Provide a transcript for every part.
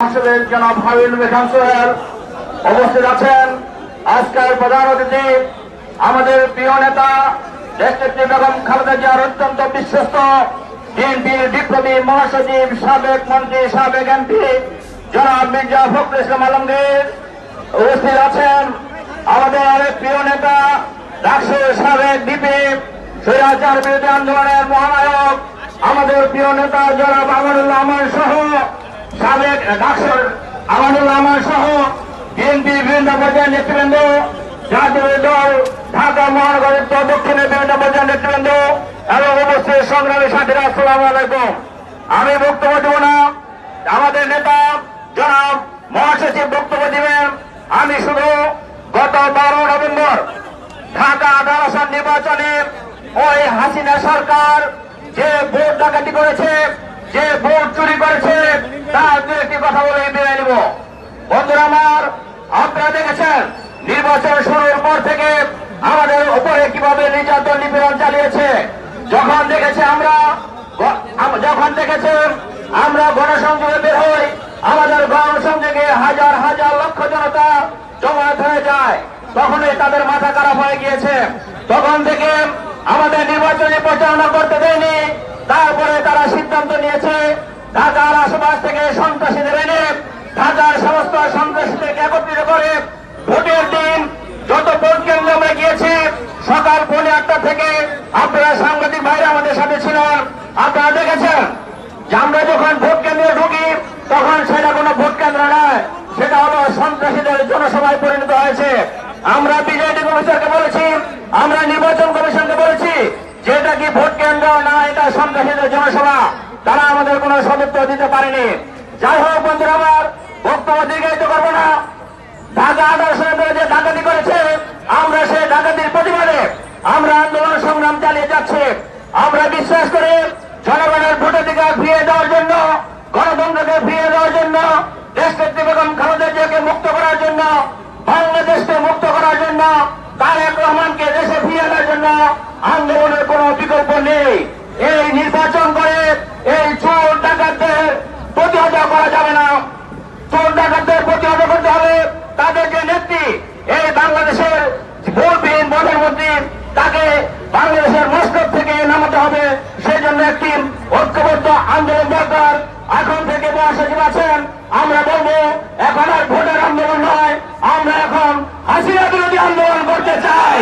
সংসদের উপস্থিত আছেন। প্রধান অতিথি আমাদের প্রিয় নেতা দেশনেত্রী বেগম খালেদা জিয়ার অত্যন্ত বিশ্বস্ত বিএনপির বিপ্লবী মহাসচিব, সাবেক মন্ত্রী, সাবেক এমপি জনাব মির্জা ফখরুল ইসলাম আলমগীর উপস্থিত আছেন। আমাদের আরেক প্রিয় নেতা ডাকসুর সাবেক ডিপি, স্বৈরাচার বিরোধী আন্দোলনের মহানায়ক, আমাদের প্রিয় নেতা জনাব আমানুল্লাহ সহ সাবেক ডাক্তার আমানুল্লাহ আমার সহ বিএনপি বিভিন্ন পর্যায়ের নেতৃবৃন্দ, জাতীয় দল, ঢাকা মহানগরের দক্ষিণের বিভিন্ন পর্যায়ের নেতৃবৃন্দ এবং উপস্থিত সংগ্রামী সাথীরা, আসসালামু আলাইকুম। আমি বক্তব্য দেব না। আমাদের নেতা জনাব মহাসচিব বক্তব্য দিবেন। আমি শুধু গত বারো নভেম্বর ঢাকা আসন নির্বাচনে ওই হাসিনা সরকার যে ভোট ডাকাতি করেছে, যে ভোট চুরি করেছে কথা বলে বিদায় নিব। বন্ধুরা আমার, আপনারা দেখেছেন, নির্বাচন শুরুর পর থেকে আমাদের উপরে কীভাবে নির্যাতন নিপীড়ন চালিয়েছে। যখন দেখেছে আমরা যখন দেখেছে আমরা গণসংযোগে বের হই, আমাদের গণসংযোগে হাজার হাজার লক্ষ জনতা জমায়েত হয়ে যায়। তখনই তাদের মাথা খারাপ হয়ে গিয়েছে। তখন থেকে আমাদের নির্বাচনী প্রচারণা করতে দেয়নি। তারপরে তারা সিদ্ধান্ত নিয়েছে, ঢাকার আশেপাশ থেকে সন্ত্রাসীদের এনে ঢাকার সমস্ত সন্ত্রাসীদেরকে একত্রিত করে ভোটের দিন যত ভোট কেন্দ্রে আমরা গিয়েছি, সকাল পৌনে আটটা থেকে আপনারা সাংবাদিক ভাইরা আমাদের সাথে ছিলেন। আপনারা দেখেছেন যে আমরা যখন ভোট কেন্দ্রে ঢুকি, তখন সেটা কোনো ভোট কেন্দ্র নয়, সেটা হলো সন্ত্রাসীদের জনসভায় পরিণত হয়েছে। আমরা বিজেপি কমিশনকে বলেছি, আমরা নির্বাচন কমিশনকে বলেছি যে এটা কি ভোট কেন্দ্র না, এটা সন্ত্রাসীদের জনসভা। তারা আমাদের কোনো সদস্য দিতে পারেনি। যাই হোক বন্ধুরা আমার বক্তব্য দীর্ঘায়িত করব না। ঢাকা সালে যে ডাকাতি করেছে, আমরা সেই ডাকাতির প্রতিবাদে আমরা আন্দোলন সংগ্রাম চালিয়ে যাচ্ছি। আমরা বিশ্বাস করি জনগণের ভোটাধিকার ফিরিয়ে দেওয়ার জন্য, গণতন্ত্রকে ফিরিয়ে দেওয়ার জন্য, দেশনেত্রী বেগম খালেদা জিয়াকে মুক্ত করার জন্য, বাংলাদেশকে মুক্ত করার জন্য, তারেক রহমানকে দেশে ফিরিয়ে আনার জন্য আন্দোলনের কোনো বিকল্প নেই এই নির্বাচন করে এই চোর ডাকাতদের প্রতিহত করা যাবে না চোর ডাকাতদের প্রতিহত করতে হবে তাদের যে নেত্রী এই বাংলাদেশের ভোটবিহীন প্রধানমন্ত্রী তাকে বাংলাদেশের মস্কট থেকে নামাতে হবে। সেই জন্য একটি ঐক্যবদ্ধ আন্দোলন দরকার। এখন থেকে মহাসচিব আছেন, আমরা বলব, এখন আর ভোটের আন্দোলন নয়, আমরা এখন হাসিনা বিরোধী আন্দোলন করতে চাই।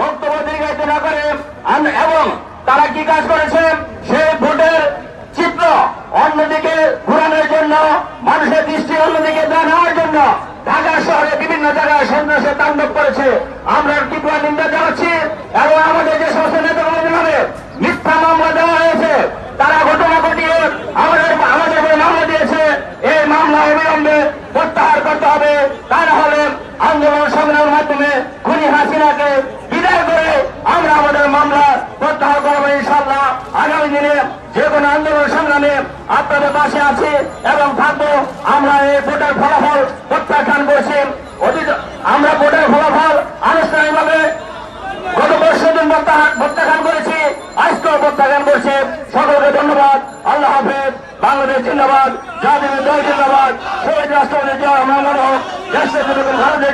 বক্তব্য দীর্ঘায়িত না করে এবং তারা কি কাজ করেছে, সেই ভোটের চিত্র অন্যদিকে ঘুরানোর জন্য, মানুষের দৃষ্টি অন্যদিকে দেওয়ার জন্য শহরে বিভিন্ন জায়গায় সন্ত্রাসের তাণ্ডব করেছে। আমরা তীব্র নিন্দা জানাচ্ছি এবং আমাদের যে সমস্ত নেতা নামে মিথ্যা মামলা দেওয়া হয়েছে, তারা ঘটনা ঘটিয়ে আমাদের আমাদের উপরে মামলা দিয়েছে। এই মামলা অবিলম্বে প্রত্যাহার করতে হবে। তা না হলে আন্দোলন সংগ্রামের মাধ্যমে খুনি হাসিনাকে বিদায় করে আমরা আমাদের মামলা প্রত্যাহার করব ইনশাল্লাহ আগামী দিনে যে কোনো আন্দোলন সংগ্রামে আপনাদের পাশে আছি এবং থাকব। আমরা এই ভোটের ফলাফল প্রত্যাখ্যান করছি অতীত আমরা ভোটের ফলাফল আনুষ্ঠানিকভাবে গত বছর দিন প্রত্যাখ্যান করেছি আজকেও করছে। সকলকে ধন্যবাদ। আল্লাহ হাফেজ। বাংলাদেশ জিন্দাবাদ। জাতীয় দল জিন্দাবাদ। শহীদ রাষ্ট্রপতি জিয়া রহমান হোক ভারতের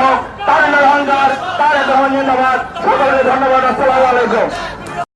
হোক তার অহংকার তার রহমান জিন্দাবাদ। সকলকে ধন্যবাদ। আসসালামু আলাইকুম।